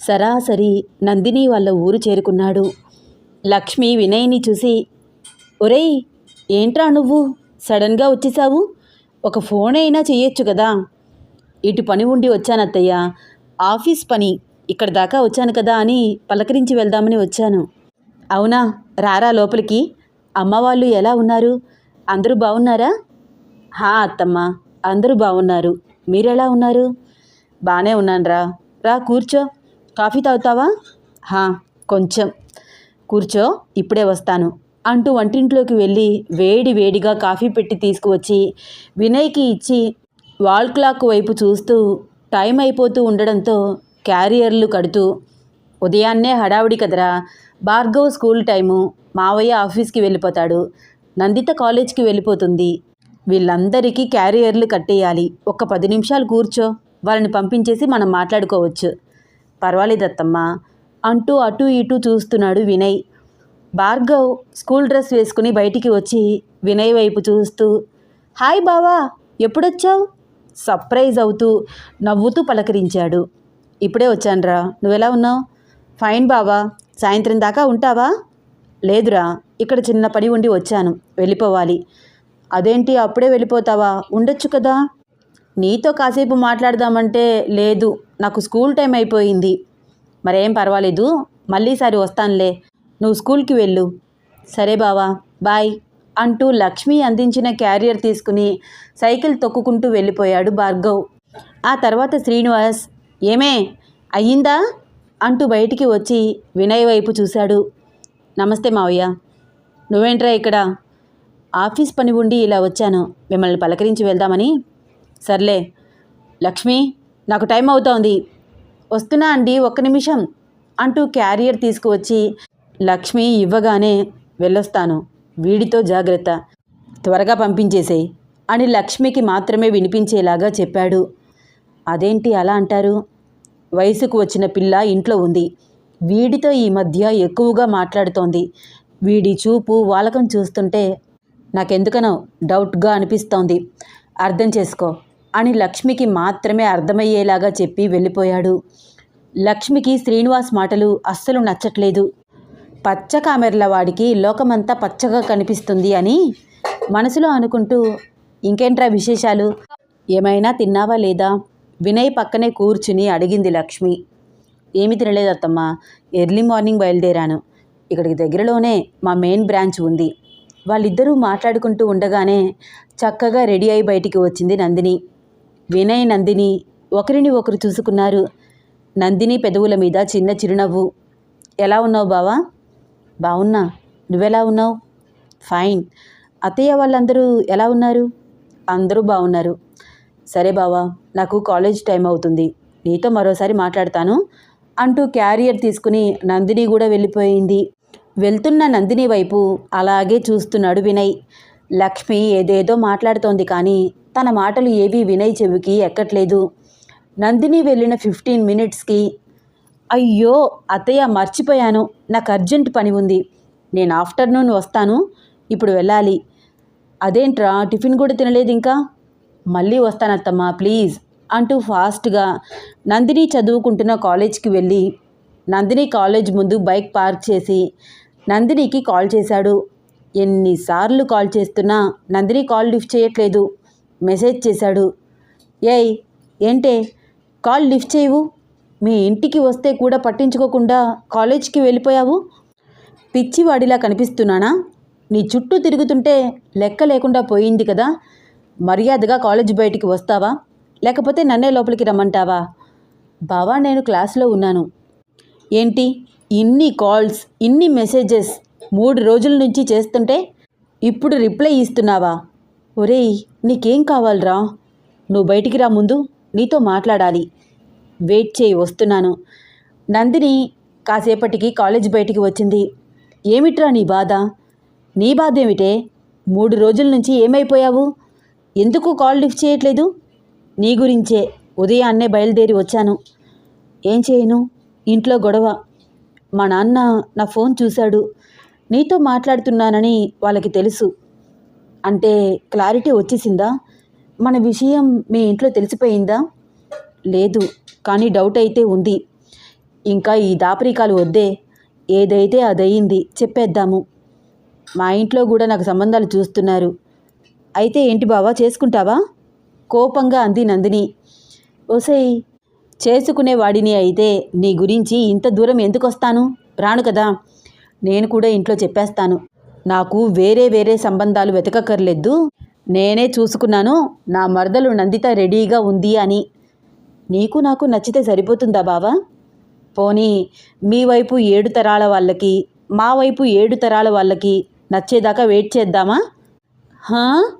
సరాసరి నందిని వాళ్ళ ఊరు చేరుకున్నాడు. లక్ష్మి వినయ్ని చూసి ఒరేయ్ ఏంట్రా నువ్వు? సడన్గా వచ్చేసావు? ఒక ఫోన్ అయినా చెయ్యొచ్చు కదా. ఇటు పని ఉండి వచ్చానత్తయ్య. ఆఫీస్ పని. ఇక్కడ దాకా వచ్చాను కదా అని పలకరించి వెళ్దామని వచ్చాను. అవునా? రారా లోపలికి? అమ్మ వాళ్ళు ఎలా ఉన్నారు? అందరూ బాగున్నారా హా అత్తమ్మ. అందరూ బాగున్నారు మీరెలా ఉన్నారు? బాగానే ఉన్నానురా. రా కూర్చో. కాఫీ తాగుతావా? హా కొంచెం. కూర్చో ఇప్పుడే వస్తాను అంటూ వంటింట్లోకి వెళ్ళి వేడి వేడిగా కాఫీ పెట్టి తీసుకువచ్చి వినయ్కి ఇచ్చి వాల్ క్లాక్ వైపు చూస్తూ టైం అయిపోతూ ఉండడంతో క్యారియర్లు కడుతూ ఉదయాన్నే హడావుడి కదరా భార్గవ్ స్కూల్ టైము మావయ్య ఆఫీస్కి వెళ్ళిపోతాడు నందిత కాలేజ్కి వెళ్ళిపోతుంది. వీళ్ళందరికీ క్యారియర్లు కట్టేయాలి ఒక పది నిమిషాలు కూర్చో వాళ్ళని పంపించేసి మనం మాట్లాడుకోవచ్చు. పర్వాలేదత్తమ్మా అంటూ అటు ఇటు చూస్తున్నాడు వినయ్. భార్గవ్ స్కూల్ డ్రెస్ వేసుకుని బయటికి వచ్చి వినయ్ వైపు చూస్తూ హాయ్ బావా ఎప్పుడొచ్చావు? సర్ప్రైజ్ అవుతూ నవ్వుతూ పలకరించాడు. ఇప్పుడే వచ్చానురా నువ్వెలా ఉన్నావు? ఫైన్ బావా సాయంత్రం దాకా ఉంటావా? లేదురా ఇక్కడ చిన్న పని ఉండి వచ్చాను వెళ్ళిపోవాలి. అదేంటి అప్పుడే వెళ్ళిపోతావా? ఉండొచ్చు కదా? నీతో కాసేపు మాట్లాడదామంటే లేదు నాకు స్కూల్ టైం అయిపోయింది. మరేం పర్వాలేదు మళ్ళీసారి వస్తానులే నువ్వు స్కూల్కి వెళ్ళు. సరే బావా బాయ్ అంటూ లక్ష్మి అందించిన క్యారియర్ తీసుకుని సైకిల్ తొక్కుకుంటూ వెళ్ళిపోయాడు భార్గవ్. ఆ తర్వాత శ్రీనివాస్ ఏమే అయ్యిందా? అంటూ బయటికి వచ్చి వినయ్ వైపు చూశాడు. నమస్తే మావయ్య. నువ్వేంట్రా ఇక్కడ? ఆఫీస్ పని ఉండి ఇలా వచ్చాను. మిమ్మల్ని పలకరించి వెళ్దామని సర్లే లక్ష్మి నాకు టైం అవుతోంది. వస్తున్నా అండి ఒక్క నిమిషం అంటూ క్యారియర్ తీసుకువచ్చి లక్ష్మి ఇవ్వగానే వెళ్ళొస్తాను. వీడితో జాగ్రత్త. త్వరగా పంపించేసేయి అని లక్ష్మికి మాత్రమే వినిపించేలాగా చెప్పాడు. అదేంటి అలా అంటారు? వయసుకు వచ్చిన పిల్ల ఇంట్లో ఉంది. వీడితో ఈ మధ్య ఎక్కువగా మాట్లాడుతోంది. వీడి చూపు వాలకం చూస్తుంటే నాకెందుకనో డౌట్గా అనిపిస్తోంది. అర్థం చేసుకో. అని లక్ష్మికి మాత్రమే అర్థమయ్యేలాగా చెప్పి వెళ్ళిపోయాడు. లక్ష్మికి శ్రీనివాస్ మాటలు అస్సలు నచ్చట్లేదు. పచ్చ కామెర్ల వాడికి లోకమంతా పచ్చగా కనిపిస్తుంది అని మనసులో అనుకుంటూ ఇంకేంట్రా విశేషాలు? ఏమైనా తిన్నావా లేదా వినయ్ పక్కనే కూర్చుని అడిగింది లక్ష్మి. ఏమి తినలేదు అత్తమ్మ. ఎర్లీ మార్నింగ్ బయలుదేరాను. ఇక్కడికి దగ్గరలోనే మా మెయిన్ బ్రాంచ్ ఉంది. వాళ్ళిద్దరూ మాట్లాడుకుంటూ ఉండగానే చక్కగా రెడీ అయి బయటికి వచ్చింది నందిని. వినయ్ నందిని ఒకరిని ఒకరు చూసుకున్నారు. నందిని పెదవుల మీద చిన్న చిరునవ్వు. ఎలా ఉన్నావు బావా? బావున్నా. నువ్వెలా ఉన్నావు? ఫైన్. అత్తయ్య వాళ్ళందరూ ఎలా ఉన్నారు? అందరూ బాగున్నారు సరే బావా నాకు కాలేజ్ టైం అవుతుంది. నీతో మరోసారి మాట్లాడతాను. అంటూ క్యారియర్ తీసుకుని నందిని కూడా వెళ్ళిపోయింది. వెళ్తున్న నందిని వైపు అలాగే చూస్తున్నాడు వినయ్. లక్ష్మి ఏదేదో మాట్లాడుతోంది కానీ తన మాటలు ఏవీ వినయ్ చెవికి ఎక్కట్లేదు. నందిని వెళ్ళిన ఫిఫ్టీన్ మినిట్స్కి అయ్యో అత్తయ్య మర్చిపోయాను. నాకు అర్జెంట్ పని ఉంది. నేను ఆఫ్టర్నూన్ వస్తాను. ఇప్పుడు వెళ్ళాలి. అదేంట్రా టిఫిన్ కూడా తినలేదు ఇంకా? మళ్ళీ వస్తానత్తమ్మా ప్లీజ్ అంటూ ఫాస్ట్గా నందిని చదువుకుంటున్న కాలేజ్కి వెళ్ళి నందిని కాలేజ్ ముందు బైక్ పార్క్ చేసి నందినికి కాల్ చేశాడు. ఎన్నిసార్లు కాల్ చేస్తున్నా నందిని కాల్ లిఫ్ట్ చేయట్లేదు. మెసేజ్ చేశాడు. ఏయ్ ఏంటే? కాల్ లిఫ్ట్ చేయవు? మీ ఇంటికి వస్తే కూడా పట్టించుకోకుండా కాలేజ్కి వెళ్ళిపోయావు? పిచ్చివాడిలా కనిపిస్తున్నానా? నీ చుట్టూ తిరుగుతుంటే లెక్క లేకుండా పోయింది కదా. మర్యాదగా కాలేజ్ బయటికి వస్తావా? లేకపోతే నన్నే లోపలికి రమ్మంటావా? బావా నేను క్లాస్లో ఉన్నాను. ఏంటి? ఇన్ని కాల్స్ ఇన్ని మెసేజెస్ మూడు రోజుల నుంచి చేస్తుంటే ఇప్పుడు రిప్లై ఇస్తున్నావా? ఒరేయ్ నీకేం కావాలరా? నువ్వు బయటికి రా ముందు నీతో మాట్లాడాలి. వెయిట్ చేయి వస్తున్నాను. నందిని కాసేపటికి కాలేజ్ బయటికి వచ్చింది. ఏమిట్రా నీ బాధ? నీ బాధ ఏమిటే మూడు రోజుల నుంచి ఏమైపోయావు? ఎందుకు కాల్ లిఫ్ట్ చేయట్లేదు? నీ గురించే. ఉదయాన్నే బయలుదేరి వచ్చాను. ఏం చేయను? ఇంట్లో గొడవ. మా నాన్న నా ఫోన్ చూశాడు. నీతో మాట్లాడుతున్నానని వాళ్ళకి తెలుసు. అంటే క్లారిటీ వచ్చేసిందా? మన విషయం మీ ఇంట్లో తెలిసిపోయిందా? లేదు కానీ డౌట్ అయితే ఉంది. ఇంకా ఈ దాపరికాలు వద్దే ఏదైతే అదయింది చెప్పేద్దాము. మా ఇంట్లో కూడా నాకు సంబంధాలు చూస్తున్నారు. అయితే ఏంటి బావా చేసుకుంటావా? కోపంగా అంది నందిని. ఓసేయ్ చేసుకునేవాడిని అయితే నీ గురించి ఇంత దూరం ఎందుకు వస్తాను రాను కదా. నేను కూడా ఇంట్లో చెప్పేస్తాను. నాకు వేరే వేరే సంబంధాలు వెతకక్కర్లేదు. నేనే చూసుకున్నాను నా మరదలు నందిత రెడీగా ఉంది అని. నీకు నాకు నచ్చితే సరిపోతుందా బావా? పోనీ మీ వైపు ఏడు తరాల వాళ్ళకి మా వైపు ఏడు తరాల వాళ్ళకి నచ్చేదాకా వెయిట్ చేద్దామా? హా?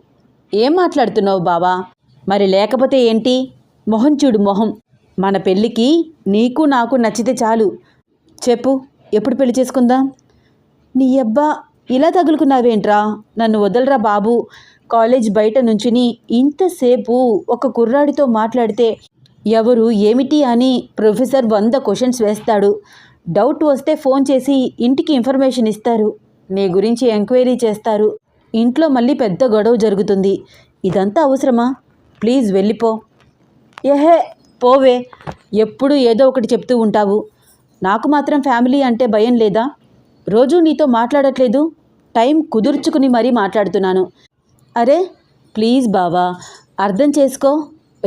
ఏం మాట్లాడుతున్నావు బావా? మరి లేకపోతే ఏంటి? మొహం చూడు మొహం. మన పెళ్ళికి నీకు నాకు నచ్చితే చాలు. చెప్పు ఎప్పుడు పెళ్ళి చేసుకుందాం? నీ అబ్బా ఇలా తగులుకున్నావేంట్రా? నన్ను వదలరా బాబు. కాలేజ్ బయట నుంచుని ఇంతసేపు ఒక కుర్రాడితో మాట్లాడితే ఎవరు ఏమిటి అని ప్రొఫెసర్ వంద క్వశ్చన్స్ వేస్తాడు. డౌట్ వస్తే ఫోన్ చేసి ఇంటికి ఇన్ఫర్మేషన్ ఇస్తారు. నీ గురించి ఎంక్వైరీ చేస్తారు. ఇంట్లో మళ్ళీ పెద్ద గొడవ జరుగుతుంది. ఇదంతా అవసరమా? ప్లీజ్ వెళ్ళిపో. ఏహే పోవే. ఎప్పుడు ఏదో ఒకటి చెప్తూ ఉంటావు. నాకు మాత్రం ఫ్యామిలీ అంటే భయం లేదా? రోజు నీతో మాట్లాడట్లేదు. టైం కుదుర్చుకుని మరీ మాట్లాడుతున్నాను. అరే ప్లీజ్ బావా అర్థం చేసుకో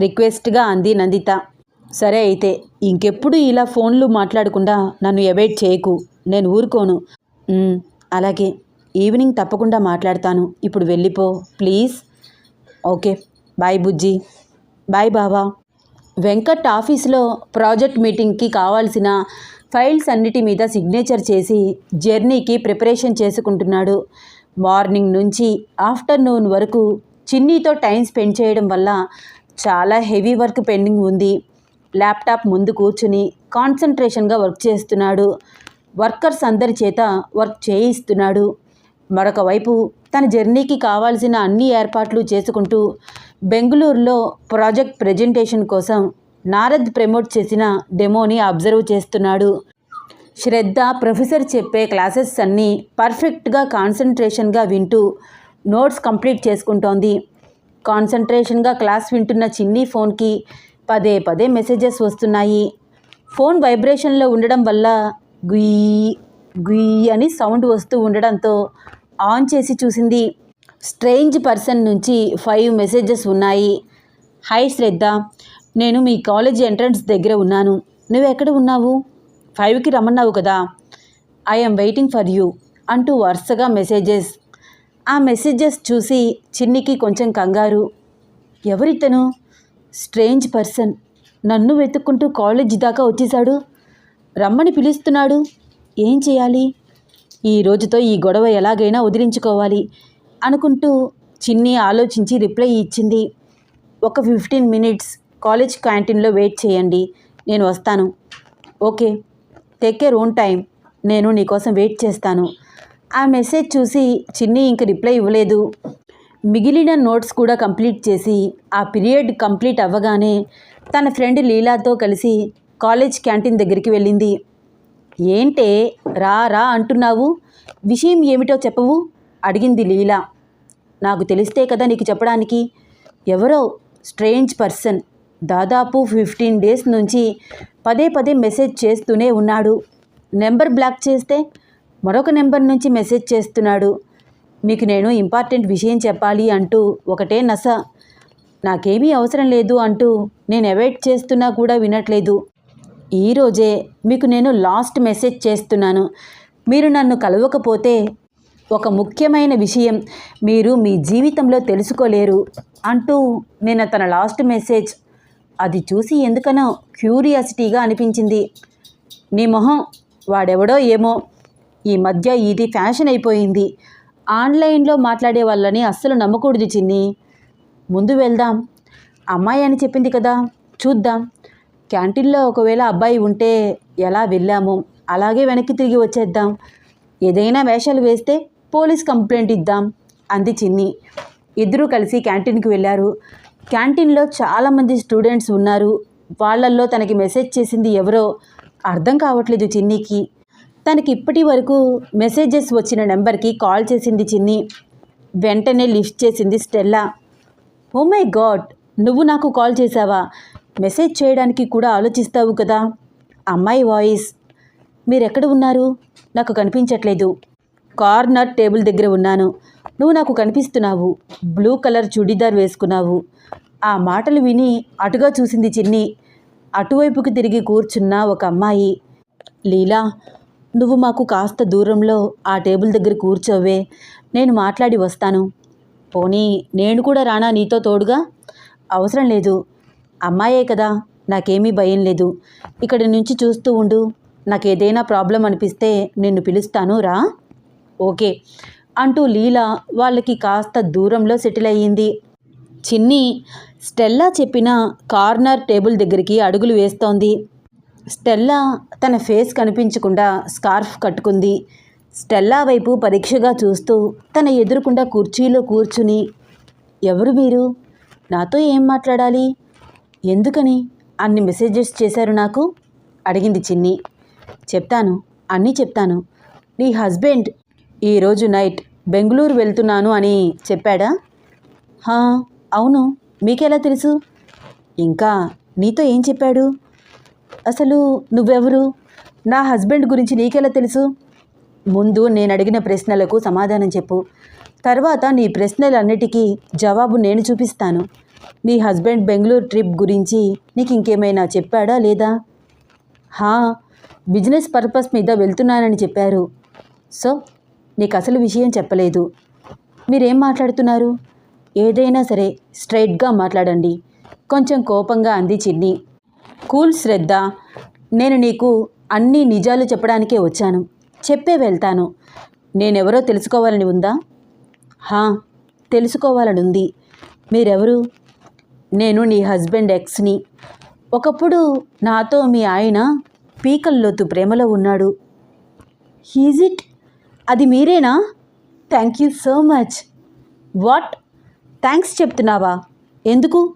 రిక్వెస్ట్గా అంది నందిత. సరే అయితే ఇంకెప్పుడు ఇలా ఫోన్లు మాట్లాడకుండా నన్ను అవాయిడ్ చేయకు. నేను ఊరుకోను. అలాగే ఈవినింగ్ తప్పకుండా మాట్లాడతాను. ఇప్పుడు వెళ్ళిపో ప్లీజ్. ఓకే బాయ్ బుజ్జి. బాయ్ బావా. వెంకట్ ఆఫీస్లో ప్రాజెక్ట్ మీటింగ్కి కావాల్సిన ఫైల్స్ అన్నిటి మీద సిగ్నేచర్ చేసి జర్నీకి ప్రిపరేషన్ చేసుకుంటున్నాడు. మార్నింగ్ నుంచి ఆఫ్టర్నూన్ వరకు చిన్నీతో టైం స్పెండ్ చేయడం వల్ల చాలా హెవీ వర్క్ పెండింగ్ ఉంది. ల్యాప్టాప్ ముందు కూర్చుని కాన్సన్ట్రేషన్గా వర్క్ చేస్తున్నాడు. వర్కర్స్ అందరి చేత వర్క్ చేయిస్తున్నాడు. మరొక వైపు తన జర్నీకి కావాల్సిన అన్ని ఏర్పాట్లు చేసుకుంటూ బెంగళూరులో ప్రాజెక్ట్ ప్రజెంటేషన్ కోసం నారద్ ప్రమోట్ చేసిన డెమోని అబ్జర్వ్ చేస్తున్నాడు. శ్రద్ధ ప్రొఫెసర్ చెప్పే క్లాసెస్ అన్నీ పర్ఫెక్ట్గా కాన్సన్ట్రేషన్గా వింటూ నోట్స్ కంప్లీట్ చేసుకుంటోంది. కాన్సన్ట్రేషన్గా క్లాస్ వింటున్న చిన్ని ఫోన్కి పదే పదే మెసేజెస్ వస్తున్నాయి. ఫోన్ వైబ్రేషన్లో ఉండడం వల్ల గుయ్ గుయ్ అని సౌండ్ వస్తూ ఉండడంతో ఆన్ చేసి చూసింది. స్ట్రేంజ్ పర్సన్ నుంచి ఫైవ్ మెసేజెస్ ఉన్నాయి. హై శ్రద్ధ నేను మీ కాలేజ్ ఎంట్రన్స్ దగ్గర ఉన్నాను. నువ్వు ఎక్కడ ఉన్నావు? ఫైవ్కి రమ్మన్నావు కదా. ఐఎమ్ వెయిటింగ్ ఫర్ యూ అంటూ వరుసగా మెసేజెస్. ఆ మెసేజెస్ చూసి చిన్నికి కొంచెం కంగారు. ఎవరితను? Strange person. నన్ను వెతుక్కుంటూ కాలేజ్ దాకా వచ్చేశాడు. రమ్మని పిలుస్తున్నాడు. ఏం చేయాలి? ఈ రోజుతో ఈ గొడవ ఎలాగైనా వదిలించుకోవాలి అనుకుంటూ చిన్ని ఆలోచించి రిప్లై ఇచ్చింది. ఒక ఫిఫ్టీన్ మినిట్స్ కాలేజ్ క్యాంటీన్లో వెయిట్ చేయండి. నేను వస్తాను. Okay. Take care own time నేను నీకోసం వెయిట్ చేస్తాను. ఆ మెసేజ్ చూసి చిన్ని ఇంక రిప్లై ఇవ్వలేదు. మిగిలిన నోట్స్ కూడా కంప్లీట్ చేసి ఆ పీరియడ్ కంప్లీట్ అవ్వగానే తన ఫ్రెండ్ లీలాతో కలిసి కాలేజ్ క్యాంటీన్ దగ్గరికి వెళ్ళింది. ఏంటే? రా రా అంటున్నావు? విషయం ఏమిటో చెప్పవు? అడిగింది లీలా. నాకు తెలిస్తే కదా నీకు చెప్పడానికి. ఎవరో? Strange person. దాదాపు ఫిఫ్టీన్ డేస్ నుంచి పదే పదే మెసేజ్ చేస్తూనే ఉన్నాడు. నెంబర్ బ్లాక్ చేస్తే మరొక నెంబర్ నుంచి మెసేజ్ చేస్తున్నాడు. మీకు నేను ఇంపార్టెంట్ విషయం చెప్పాలి అంటూ ఒకటే నస. నాకేమీ అవసరం లేదు అంటూ నేను అవాయిడ్ చేస్తున్నా కూడా వినట్లేదు. ఈరోజే మీకు నేను లాస్ట్ మెసేజ్ చేస్తున్నాను. మీరు నన్ను కలవకపోతే ఒక ముఖ్యమైన విషయం మీరు మీ జీవితంలో తెలుసుకోలేరు అంటూ నేను తన లాస్ట్ మెసేజ్ అది చూసి ఎందుకనో క్యూరియాసిటీగా అనిపించింది. నీ మొహం వాడెవడో ఏమో. ఈ మధ్య ఇది ఫ్యాషన్ అయిపోయింది. ఆన్లైన్లో మాట్లాడే వాళ్ళని అస్సలు నమ్మకూడదు చిన్ని. ముందు వెళ్దాం. అమ్మాయి అని చెప్పింది కదా. చూద్దాం. క్యాంటీన్లో ఒకవేళ అబ్బాయి ఉంటే ఎలా వెళ్ళాము? అలాగే వెనక్కి తిరిగి వచ్చేద్దాం. ఏదైనా వేషాలు వేస్తే పోలీస్ కంప్లైంట్ ఇద్దాం అంది చిన్ని. ఇద్దరూ కలిసి క్యాంటీన్కి వెళ్ళారు. క్యాంటీన్లో చాలామంది స్టూడెంట్స్ ఉన్నారు. వాళ్ళల్లో తనకి మెసేజ్ చేసింది ఎవరో అర్థం కావట్లేదు చిన్నికి. తనకి ఇప్పటి వరకు మెసేజెస్ వచ్చిన నెంబర్కి కాల్ చేసింది చిన్ని. వెంటనే లిఫ్ట్ చేసింది స్టెల్లా. Oh my God! నువ్వు నాకు కాల్ చేసావా మెసేజ్ చేయడానికి కూడా ఆలోచిస్తావు కదా? అమ్మాయి వాయిస్. మీరెక్కడ ఉన్నారు? నాకు కనిపించట్లేదు. కార్నర్ టేబుల్ దగ్గర ఉన్నాను. నువ్వు నాకు కనిపిస్తున్నావు. బ్లూ కలర్ చుడీదార్ వేసుకున్నావు. ఆ మాటలు విని అటుగా చూసింది చిన్ని. అటువైపుకి తిరిగి కూర్చున్న ఒక అమ్మాయి. లీలా నువ్వు మాకు కాస్త దూరంలో ఆ టేబుల్ దగ్గర కూర్చోవే. నేను మాట్లాడి వస్తాను. పోనీ నేను కూడా రానా నీతో తోడుగా? అవసరం లేదు. అమ్మాయే కదా నాకేమీ భయం లేదు. ఇక్కడి నుంచి చూస్తూ ఉండు. నాకు ఏదైనా ప్రాబ్లం అనిపిస్తే నిన్ను పిలుస్తాను రా. ఓకే. అంటూ లీలా వాళ్ళకి కాస్త దూరంలో సెటిల్ అయ్యింది. చిన్ని స్టెల్లా చెప్పిన కార్నర్ టేబుల్ దగ్గరికి అడుగులు వేస్తోంది. స్టెల్లా తన ఫేస్ కనిపించకుండా స్కార్ఫ్ కట్టుకుంది. స్టెల్లా వైపు పరీక్షగా చూస్తూ తన ఎదురుకుండా కుర్చీలో కూర్చుని ఎవరు మీరు? నాతో ఏం మాట్లాడాలి? ఎందుకని అన్ని మెసేజెస్ చేశారు నాకు? అడిగింది చిన్ని. చెప్తాను అన్నీ చెప్తాను. నీ హస్బెండ్ ఈరోజు నైట్ బెంగళూరు వెళ్తున్నాను అని చెప్పాడా? హా అవును. మీకెలా తెలుసు? ఇంకా నీతో ఏం చెప్పాడు? అసలు నువ్వెవరు? నా హస్బెండ్ గురించి నీకెలా తెలుసు? ముందు నేను అడిగిన ప్రశ్నలకు సమాధానం చెప్పు. తర్వాత నీ ప్రశ్నలన్నిటికీ జవాబు నేను చూపిస్తాను. నీ హస్బెండ్ బెంగళూరు ట్రిప్ గురించి నీకు ఇంకేమైనా చెప్పాడా లేదా? హా బిజినెస్ పర్పస్ మీద వెళ్తున్నానని చెప్పారు. సో నీకు అసలు విషయం చెప్పలేదు. మీరేం మాట్లాడుతున్నారు? ఏదైనా సరే స్ట్రైట్గా మాట్లాడండి. కొంచెం కోపంగా అంది చిన్ని. కూల్ శ్రద్ధ. నేను నీకు అన్ని నిజాలు చెప్పడానికే వచ్చాను. చెప్పే వెళ్తాను. నేనెవరో తెలుసుకోవాలని ఉందా? హా తెలుసుకోవాలని ఉంది మీరెవరు? నేను నీ హస్బెండ్ ఎక్స్ని. ఒకప్పుడు నాతో మీ ఆయన పీకల్లోతు ప్రేమలో ఉన్నాడు. హీజ్ ఇట్ అది మీరేనా? Thank you so much what thanks చెప్తున్నావా? ఎందుకు?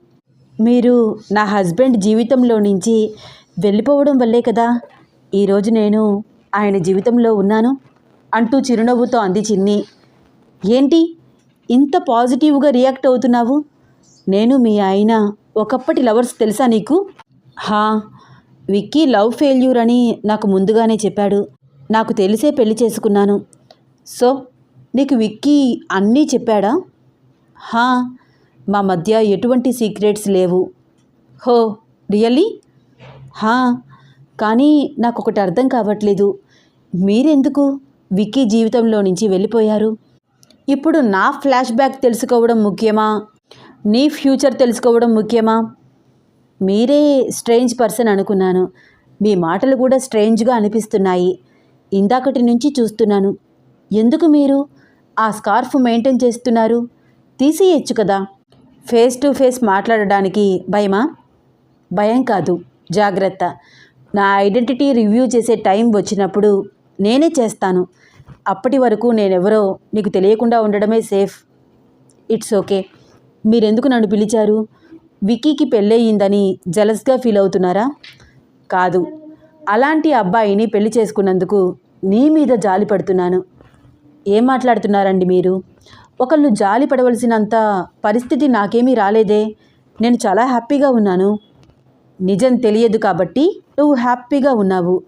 మీరు నా హస్బెండ్ జీవితంలో నుంచి వెళ్ళిపోవడం వల్లే కదా. ఈరోజు నేను ఆయన జీవితంలో ఉన్నాను అంటూ చిరునవ్వుతో అంది చిన్ని. ఏంటి? ఇంత పాజిటివ్గా రియాక్ట్ అవుతున్నావు? నేను మీ ఆయన ఒకప్పటి లవర్స్ తెలుసా నీకు? హా విక్కీ లవ్ ఫెయిల్యూర్ అని నాకు ముందుగానే చెప్పాడు. నాకు తెలిసే పెళ్ళి చేసుకున్నాను. సో నీకు విక్కీ అన్నీ చెప్పాడా? హా మా మధ్య ఎటువంటి సీక్రెట్స్ లేవు. హో రియల్లీ? హా కానీ నాకు ఒకటి అర్థం కావట్లేదు. మీరెందుకు విక్కీ జీవితంలో నుంచి వెళ్ళిపోయారు? ఇప్పుడు నా ఫ్లాష్ బ్యాక్ తెలుసుకోవడం ముఖ్యమా? నీ ఫ్యూచర్ తెలుసుకోవడం ముఖ్యమా? మీరే స్ట్రేంజ్ పర్సన్ అనుకున్నాను. మీ మాటలు కూడా స్ట్రేంజ్గా అనిపిస్తున్నాయి. ఇందాకటి నుంచి చూస్తున్నాను. ఎందుకు మీరు? ఆ స్కార్ఫ్ మెయింటైన్ చేస్తున్నారు? తీసియచ్చు కదా. ఫేస్ టు ఫేస్ మాట్లాడడానికి భయమా? భయం కాదు. జాగ్రత్త. నా ఐడెంటిటీ రివ్యూ చేసే టైం వచ్చినప్పుడు నేనే చేస్తాను. అప్పటి వరకు నేనెవరో నీకు తెలియకుండా ఉండడమే సేఫ్. It's okay. మీరెందుకు నన్ను పిలిచారు? విక్కీకి పెళ్ళయిందని జలస్గా ఫీల్ అవుతున్నారా? కాదు. అలాంటి అబ్బాయిని పెళ్ళి చేసుకున్నందుకు నీ మీద జాలి పడుతున్నాను. ఏం మాట్లాడుతున్నారండి మీరు? ఒకళ్ళు జాలి పడవలసినంత పరిస్థితి నాకేమీ రాలేదే. నేను చాలా హ్యాపీగా ఉన్నాను. నిజం తెలియదు కాబట్టి నువ్వు హ్యాపీగా ఉన్నావు.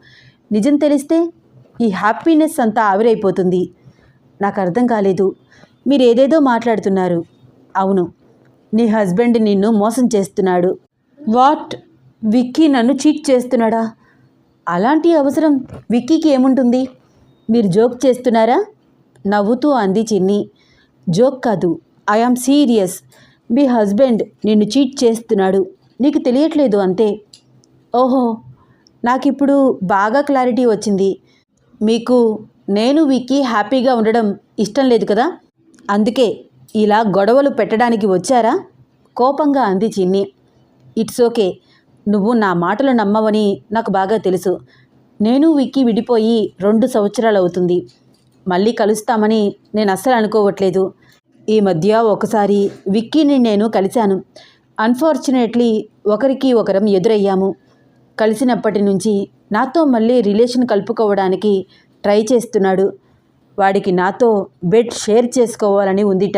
నిజం తెలిస్తే ఈ హ్యాపీనెస్ అంతా ఆవిరైపోతుంది. నాకు అర్థం కాలేదు. మీరు ఏదేదో మాట్లాడుతున్నారు. అవును నీ హస్బెండ్ నిన్ను మోసం చేస్తున్నాడు. వాట్? విక్కీ నన్ను చీట్ చేస్తున్నాడా? అలాంటి అవసరం విక్కీకి ఏముంటుంది? మీరు జోక్ చేస్తున్నారా? నవ్వుతూ అంది చిన్ని. జోక్ కాదు. ఐఆమ్ సీరియస్ మీ హస్బెండ్ నిన్ను చీట్ చేస్తున్నాడు. నీకు తెలియట్లేదు అంతే. ఓహో! నాకిప్పుడు బాగా క్లారిటీ వచ్చింది. మీకు నేను వీకి హ్యాపీగా ఉండడం ఇష్టం లేదు కదా? అందుకే ఇలా గొడవలు పెట్టడానికి వచ్చారా? కోపంగా అంది చిన్ని. It's okay. నువ్వు నా మాటలు నమ్మవని నాకు బాగా తెలుసు. నేను విక్కి విడిపోయి రెండు సంవత్సరాలు అవుతుంది. మళ్ళీ కలుస్తామని నేను అస్సలు అనుకోవట్లేదు. ఈ మధ్య ఒకసారి విక్కీని నేను కలిశాను. అన్ఫార్చునేట్లీ ఒకరికి ఒకరం ఎదురయ్యాము. కలిసినప్పటి నుంచి నాతో మళ్ళీ రిలేషన్ కలుపుకోవడానికి ట్రై చేస్తున్నాడు. వాడికి నాతో బెడ్ షేర్ చేసుకోవాలని ఉందిట.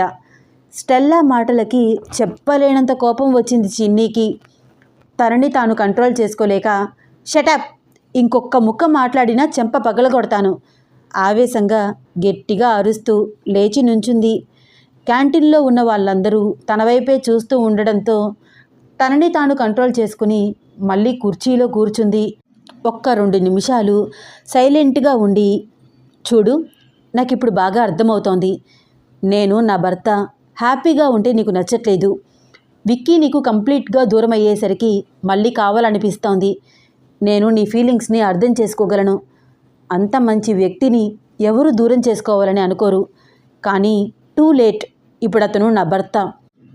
స్టెల్లా మాటలకి చెప్పలేనంత కోపం వచ్చింది చిన్నీకి. తనని తాను కంట్రోల్ చేసుకోలేక షటప్! ఇంకొక ముక్క మాట్లాడినా చెంప పగలగొడతాను. ఆవేశంగా గట్టిగా అరుస్తూ లేచి నుంచుంది. క్యాంటీన్లో ఉన్న వాళ్ళందరూ తన వైపే చూస్తూ ఉండడంతో తనని తాను కంట్రోల్ చేసుకుని మళ్ళీ కుర్చీలో కూర్చుంది. ఒక్క రెండు నిమిషాలు సైలెంట్గా ఉండి చూడు నాకు ఇప్పుడు బాగా అర్థమవుతోంది. నేను నా భర్త హ్యాపీగా ఉంటే నీకు నచ్చట్లేదు. విక్కీ నీకు కంప్లీట్గా దూరం అయ్యేసరికి మళ్ళీ కావాలనిపిస్తోంది. నేను నీ ఫీలింగ్స్ని అర్థం చేసుకోగలను. అంత మంచి వ్యక్తిని ఎవరు దూరం చేసుకోవాలని అనుకోరు. కానీ టూ లేట్ ఇప్పుడు అతను నా భర్త.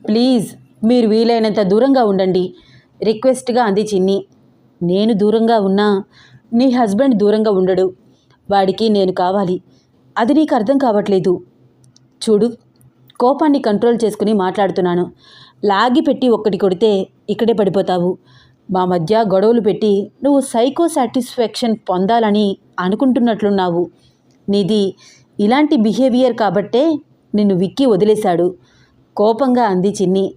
ప్లీజ్ మీరు వీలైనంత దూరంగా ఉండండి రిక్వెస్ట్గా అంది చిన్ని. నేను దూరంగా ఉన్నా నీ హస్బెండ్ దూరంగా ఉండడు. వాడికి నేను కావాలి. అది నీకు అర్థం కావట్లేదు. చూడు కోపాన్ని కంట్రోల్ చేసుకుని మాట్లాడుతున్నాను. లాగి పెట్టి ఒక్కటి కొడితే ఇక్కడే పడిపోతావు. మా మధ్య గొడవలు పెట్టి నువ్వు సైకో సాటిస్ఫాక్షన్ పొందాలని అనుకుంటున్నట్లున్నావు. నీది ఇలాంటి బిహేవియర్ కాబట్టే నిన్ను విక్కి వదిలేశాడు. కోపంగా అంది చిన్ని.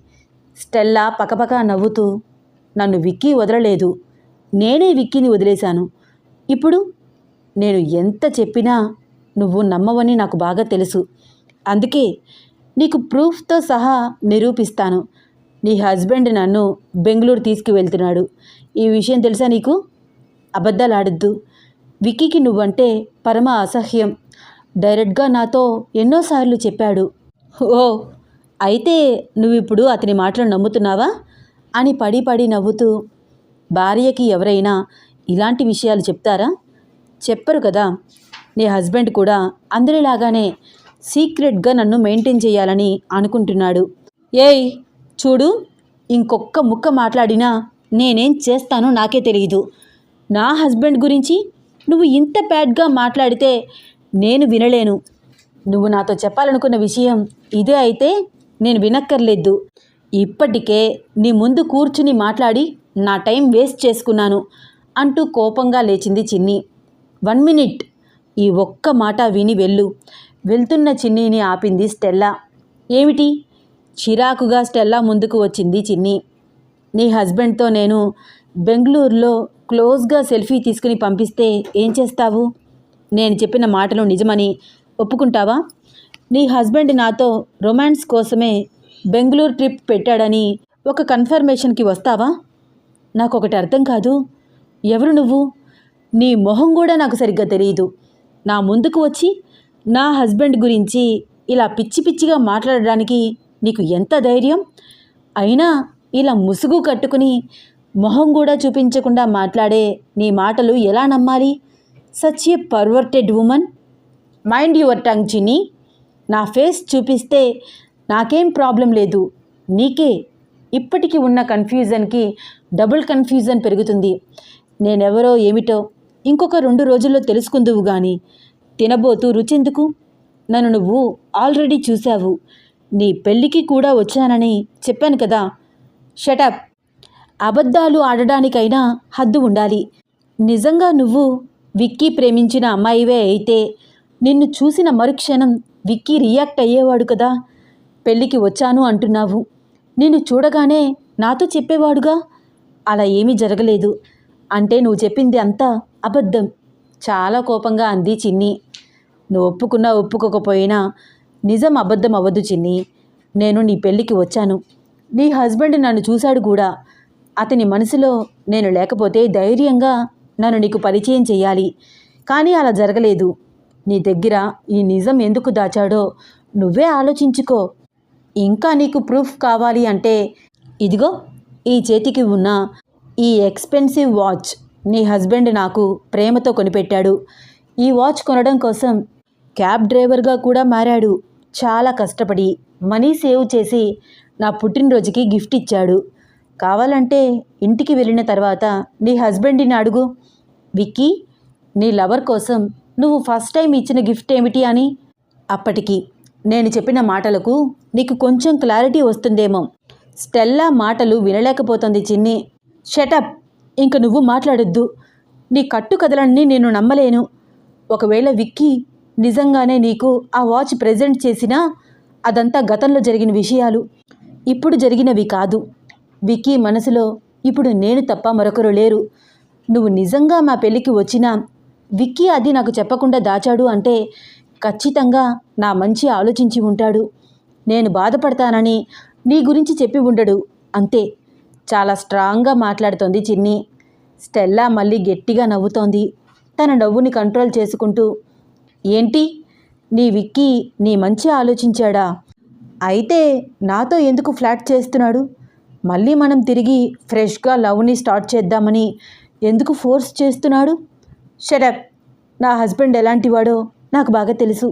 స్టెల్లా పకపక నవ్వుతూ నన్ను విక్కీ వదలలేదు. నేనే విక్కీని వదిలేశాను. ఇప్పుడు నేను ఎంత చెప్పినా నువ్వు నమ్మవని నాకు బాగా తెలుసు. అందుకే నీకు ప్రూఫ్తో సహా నిరూపిస్తాను. నీ హస్బెండ్ నన్ను బెంగళూరు తీసుకువెళ్తున్నాడు. ఈ విషయం తెలుసా నీకు? అబద్ధాలు ఆడద్దు విక్కీకి నువ్వంటే పరమ అసహ్యం. డైరెక్ట్గా నాతో ఎన్నోసార్లు చెప్పాడు. ఓ అయితే నువ్విప్పుడు అతని మాటలు నమ్ముతున్నావా? అని పడి పడి నవ్వుతూ భార్యకి ఎవరైనా ఇలాంటి విషయాలు చెప్తారా? చెప్పరు కదా. నీ హస్బెండ్ కూడా అందరిలాగానే సీక్రెట్గా నన్ను మెయింటైన్ చేయాలని అనుకుంటున్నాడు. ఏయ్ చూడు ఇంకొక్క ముక్క మాట్లాడినా నేనేం చేస్తానో నాకే తెలియదు నా హస్బెండ్ గురించి నువ్వు ఇంత బ్యాడ్గా మాట్లాడితే నేను వినలేను. నువ్వు నాతో చెప్పాలనుకున్న విషయం ఇదే అయితే నేను వినక్కర్లేదు. ఇప్పటికే నీ ముందు కూర్చుని మాట్లాడి నా టైం వేస్ట్ చేసుకున్నాను అంటూ కోపంగా లేచింది చిన్ని. One minute. ఈ ఒక్క మాట విని వెళ్ళు. వెళ్తున్న చిన్నీని ఆపింది స్టెల్లా. ఏమిటి? చిరాకుగా స్టెల్లా ముందుకు వచ్చింది చిన్ని. నీ హస్బెండ్తో నేను బెంగళూరులో క్లోజ్గా సెల్ఫీ తీసుకుని పంపిస్తే ఏం చేస్తావు? నేను చెప్పిన మాటలు నిజమని ఒప్పుకుంటావా? నీ హస్బెండ్ నాతో రొమాన్స్ కోసమే బెంగళూరు ట్రిప్ పెట్టాడని ఒక కన్ఫర్మేషన్కి వస్తావా? నాకు ఒకటి అర్థం కాదు. ఎవరు నువ్వు? నీ మొహం కూడా నాకు సరిగ్గా తెలియదు నా ముందుకు వచ్చి నా హస్బెండ్ గురించి ఇలా పిచ్చి పిచ్చిగా మాట్లాడడానికి నీకు ఎంత ధైర్యం? అయినా ఇలా ముసుగు కట్టుకుని మొహం కూడా చూపించకుండా మాట్లాడే నీ మాటలు ఎలా నమ్మాలి? Such a perverted woman mind your tongue Chinni. నా ఫేస్ చూపిస్తే నాకేం ప్రాబ్లం లేదు. నీకే. ఇప్పటికీ ఉన్న కన్ఫ్యూజన్కి డబుల్ కన్ఫ్యూజన్ పెరుగుతుంది. నేనెవరో ఏమిటో ఇంకొక రెండు రోజుల్లో తెలుసుకుందువు గాని. తినబోతూ రుచెందుకు? నన్ను నువ్వు ఆల్రెడీ చూశావు. నీ పెళ్ళికి కూడా వచ్చానని చెప్పాను కదా. షటప్ అబద్ధాలు ఆడడానికైనా హద్దు ఉండాలి. నిజంగా నువ్వు విక్కీ ప్రేమించిన అమ్మాయివే అయితే నిన్ను చూసిన మరుక్షణం విక్కీ రియాక్ట్ అయ్యేవాడు కదా. పెళ్ళికి వచ్చాను అంటున్నావు. నిన్ను చూడగానే నాతో చెప్పేవాడుగా? అలా ఏమీ జరగలేదు. అంటే నువ్వు చెప్పింది అంతా అబద్ధం. చాలా కోపంగా అంది చిన్ని. నువ్వు ఒప్పుకున్నా ఒప్పుకోకపోయినా నిజం అబద్ధం అవ్వదు చిన్ని. నేను నీ పెళ్ళికి వచ్చాను. నీ హస్బెండ్ నన్ను చూశాడు కూడా. అతని మనసులో నేను లేకపోతే ధైర్యంగా నన్ను నీకు పరిచయం చేయాలి కానీ అలా జరగలేదు. నీ దగ్గర ఈ నిజం ఎందుకు దాచాడో నువ్వే ఆలోచించుకో. ఇంకా నీకు ప్రూఫ్ కావాలి అంటే ఇదిగో ఈ చేతికి ఉన్న ఈ ఎక్స్పెన్సివ్ వాచ్ నీ హస్బెండ్ నాకు ప్రేమతో కొనిపెట్టాడు. ఈ వాచ్ కొనడం కోసం క్యాబ్ డ్రైవర్గా కూడా మారాడు. చాలా కష్టపడి మనీ సేవ్ చేసి నా పుట్టినరోజుకి గిఫ్ట్ ఇచ్చాడు. కావాలంటే ఇంటికి వెళ్ళిన తర్వాత నీ హస్బెండ్ని అడుగు. విక్కీ నీ లవర్ కోసం నువ్వు ఫస్ట్ టైం ఇచ్చిన గిఫ్ట్ ఏమిటి అని. అప్పటికి నేను చెప్పిన మాటలకు నీకు కొంచెం క్లారిటీ వస్తుందేమో. స్టెల్లా మాటలు వినలేకపోతుంది చిన్ని. షటప్ ఇంక నువ్వు మాట్లాడొద్దు. నీ కట్టు కథలన్నీ నేను నమ్మలేను. ఒకవేళ విక్కీ నిజంగానే నీకు ఆ వాచ్ ప్రజెంట్ చేసినా అదంతా గతంలో జరిగిన విషయాలు. ఇప్పుడు జరిగినవి కాదు. విక్కీ మనసులో ఇప్పుడు నేను తప్ప మరొకరు లేరు. నువ్వు నిజంగా మా పెళ్ళికి వచ్చినా విక్కీ అది నాకు చెప్పకుండా దాచాడు అంటే ఖచ్చితంగా నా మంచి ఆలోచించి ఉంటాడు. నేను బాధపడతానని నీ గురించి చెప్పి ఉండడు. అంతే. చాలా స్ట్రాంగ్గా మాట్లాడుతోంది చిన్ని. స్టెల్లా మళ్ళీ గట్టిగా నవ్వుతోంది. తన నవ్వుని కంట్రోల్ చేసుకుంటూ ఏంటి? నీ విక్కీ నీ మంచి ఆలోచించాడా? అయితే నాతో ఎందుకు ఫ్లాట్ చేస్తున్నాడు? మళ్ళీ మనం తిరిగి ఫ్రెష్గా లవ్ని స్టార్ట్ చేద్దామని ఎందుకు ఫోర్స్ చేస్తున్నాడు? షడప్ నా హస్బెండ్ ఎలాంటివాడో నాకు బాగా తెలుసు.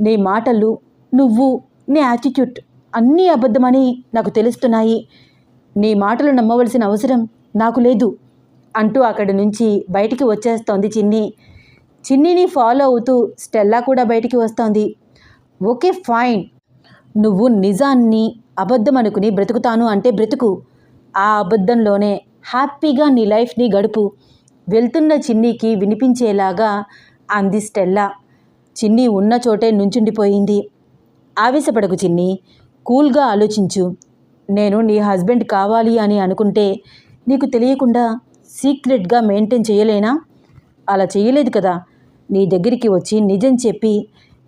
నీ మాటలు నువ్వు నీ యాటిట్యూడ్ అన్నీ అబద్ధమని నాకు తెలుస్తున్నాయి. నీ మాటలు నమ్మవలసిన అవసరం నాకు లేదు. అంటూ అక్కడి నుంచి బయటికి వచ్చేస్తోంది చిన్ని. చిన్నిని ఫాలో అవుతూ స్టెల్లా కూడా బయటికి వస్తోంది. Okay fine. నువ్వు నిజాన్ని అబద్ధం అనుకుని బ్రతుకుతాను అంటే బ్రతుకు. ఆ అబద్ధంలోనే హ్యాపీగా నీ లైఫ్ని గడుపు. వెళ్తున్న చిన్నికి వినిపించేలాగా అంది స్టెల్లా. చిన్ని ఉన్న చోటే నుంచుండిపోయింది. ఆవేశపడకు చిన్ని కూల్గా ఆలోచించు. నేను నీ హస్బెండ్ కావాలి అని అనుకుంటే నీకు తెలియకుండా సీక్రెట్గా మెయింటైన్ చేయలేనా? అలా చేయలేదు కదా. నీ దగ్గరికి వచ్చి నిజం చెప్పి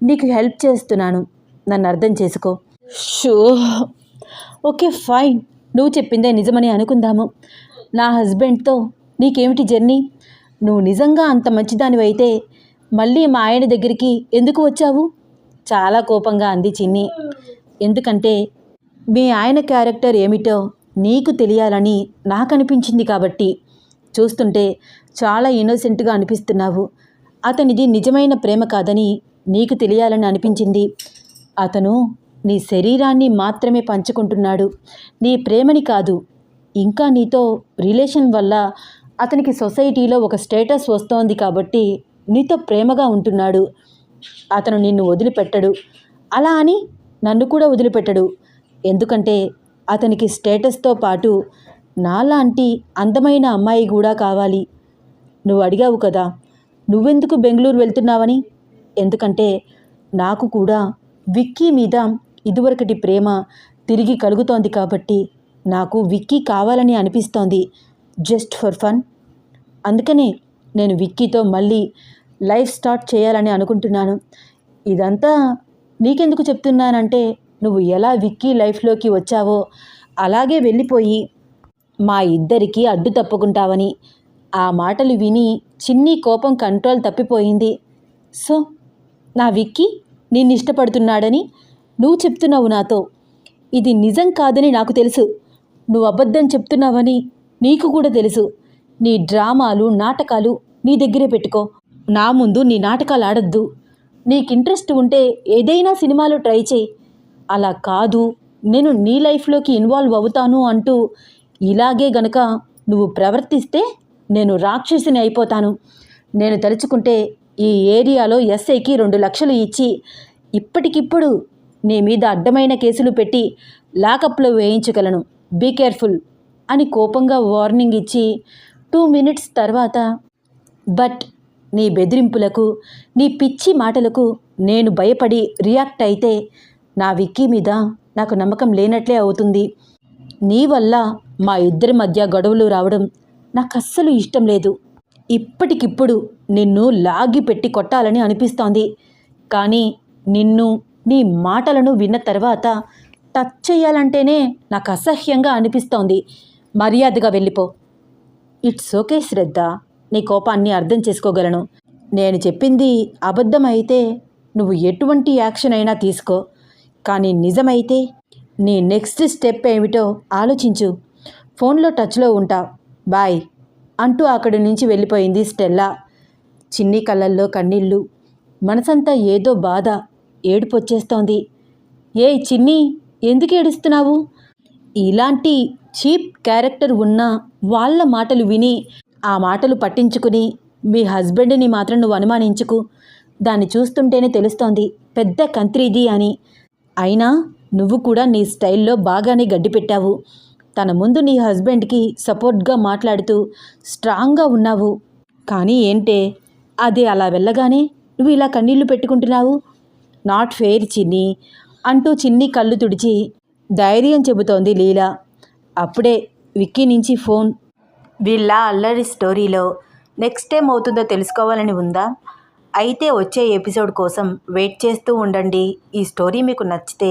నీకు హెల్ప్ చేస్తున్నాను. నన్ను అర్థం చేసుకో. షో. Okay fine. నువ్వు చెప్పిందే నిజమని అనుకుందాము. నా హస్బెండ్తో నీకేమిటి జర్నీ? నువ్వు నిజంగా అంత మంచిదానివైతే మళ్ళీ మా ఆయన దగ్గరికి ఎందుకు వచ్చావు? చాలా కోపంగా అంది చిన్ని. ఎందుకంటే మీ ఆయన క్యారెక్టర్ ఏమిటో నీకు తెలియాలని నాకు అనిపించింది కాబట్టి. చూస్తుంటే చాలా ఇన్నోసెంట్గా అనిపిస్తున్నావు. అతనిది నిజమైన ప్రేమ కాదని నీకు తెలియాలని అనిపించింది. అతను నీ శరీరాన్ని మాత్రమే పంచుకుంటున్నాడు. నీ ప్రేమని కాదు ఇంకా నీతో రిలేషన్ వల్ల అతనికి సొసైటీలో ఒక స్టేటస్ వస్తోంది కాబట్టి నీతో ప్రేమగా ఉంటున్నాడు. అతను నిన్ను వదిలిపెట్టడు. అలా అని నన్ను కూడా వదిలిపెట్టడు. ఎందుకంటే అతనికి స్టేటస్తో పాటు నాలాంటి అందమైన అమ్మాయి కూడా కావాలి. నువ్వు అడిగావు కదా నువ్వెందుకు బెంగళూరు వెళ్తున్నావని? ఎందుకంటే నాకు కూడా విక్కీ మీద ఇదివరకటి ప్రేమ తిరిగి కలుగుతోంది కాబట్టి నాకు విక్కీ కావాలని అనిపిస్తోంది జస్ట్ ఫర్ ఫన్. అందుకనే నేను విక్కీతో మళ్ళీ లైఫ్ స్టార్ట్ చేయాలని అనుకుంటున్నాను. ఇదంతా నీకెందుకు చెప్తున్నానంటే నువ్వు ఎలా విక్కీ లైఫ్లోకి వచ్చావో అలాగే వెళ్ళిపోయి మా ఇద్దరికీ అడ్డు తప్పుకుంటావని ఆ మాటలు విని చిన్ని కోపం కంట్రోల్ తప్పిపోయింది. సో నా విక్కీ నిన్ను ఇష్టపడుతున్నాడని నువ్వు చెప్తున్నావు నాతో. ఇది నిజం కాదని నాకు తెలుసు. నువ్వు అబద్ధం చెప్తున్నావని నీకు కూడా తెలుసు. నీ డ్రామాలు నాటకాలు నీ దగ్గరే పెట్టుకో. నా ముందు నీ నాటకాలు ఆడద్దు. నీకు ఇంట్రెస్ట్ ఉంటే ఏదైనా సినిమాలో ట్రై చేయి. అలా కాదు. నేను నీ లైఫ్లోకి ఇన్వాల్వ్ అవుతాను అంటూ ఇలాగే గనక నువ్వు ప్రవర్తిస్తే నేను రాక్షసిని అయిపోతాను. నేను తలుచుకుంటే ఈ ఏరియాలో ఎస్ఐకి రెండు లక్షలు ఇచ్చి ఇప్పటికిప్పుడు నీ మీద అడ్డమైన కేసులు పెట్టి లాకప్లో వేయించగలను. బీ కేర్ఫుల్ అని కోపంగా వార్నింగ్ ఇచ్చి టూ మినిట్స్ తర్వాత బట్ నీ బెదిరింపులకు నీ పిచ్చి మాటలకు నేను భయపడి రియాక్ట్ అయితే నా విక్కీ మీద నాకు నమ్మకం లేనట్లే అవుతుంది. నీ వల్ల మా ఇద్దరి మధ్య గొడవలు రావడం నాకు అస్సలు ఇష్టం లేదు. ఇప్పటికిప్పుడు నిన్ను లాగి పెట్టి కొట్టాలని అనిపిస్తోంది. కానీ నిన్ను నీ మాటలను విన్న తర్వాత టచ్ చేయాలంటేనే నాకు అసహ్యంగా అనిపిస్తోంది. మర్యాదగా వెళ్ళిపో. It's okay Shraddha. నీ కోపాన్ని అర్థం చేసుకోగలను. నేను చెప్పింది అబద్ధమైతే నువ్వు ఎటువంటి యాక్షన్ అయినా తీసుకో. కానీ నిజమైతే నీ నెక్స్ట్ స్టెప్ ఏమిటో ఆలోచించు. ఫోన్లో టచ్లో ఉంటా. బాయ్ అంటూ అక్కడి నుంచి వెళ్ళిపోయింది స్టెల్లా. చిన్ని కళ్ళల్లో కన్నీళ్ళు మనసంతా ఏదో బాధ. ఏడుపొచ్చేస్తోంది. ఏ చిన్ని ఎందుకు ఏడుస్తున్నావు? ఇలాంటి చీప్ క్యారెక్టర్ ఉన్న వాళ్ళ మాటలు విని ఆ మాటలు పట్టించుకుని మీ హస్బెండ్ని మాత్రం నువ్వు అనుమానించుకు. దాన్ని చూస్తుంటేనే తెలుస్తోంది పెద్ద కంత్రిది అని. అయినా నువ్వు కూడా నీ స్టైల్లో బాగానే గడ్డి పెట్టావు తన ముందు నీ హస్బెండ్కి సపోర్ట్గా మాట్లాడుతూ స్ట్రాంగ్గా ఉన్నావు. కానీ ఏంటే అది అలా వెళ్ళగానే నువ్వు ఇలా కన్నీళ్ళు పెట్టుకుంటున్నావు? నాట్ ఫెయిర్ చిన్ని అంటూ చిన్ని కళ్ళు తుడిచి ధైర్యం చెబుతోంది లీలా. అప్పుడే విక్కీ నుంచి ఫోన్. వీళ్ళ అల్లరి స్టోరీలో నెక్స్ట్ టైం అవుతుందో తెలుసుకోవాలని ఉందా? అయితే వచ్చే ఎపిసోడ్ కోసం వెయిట్ చేస్తూ ఉండండి. ఈ స్టోరీ మీకు నచ్చితే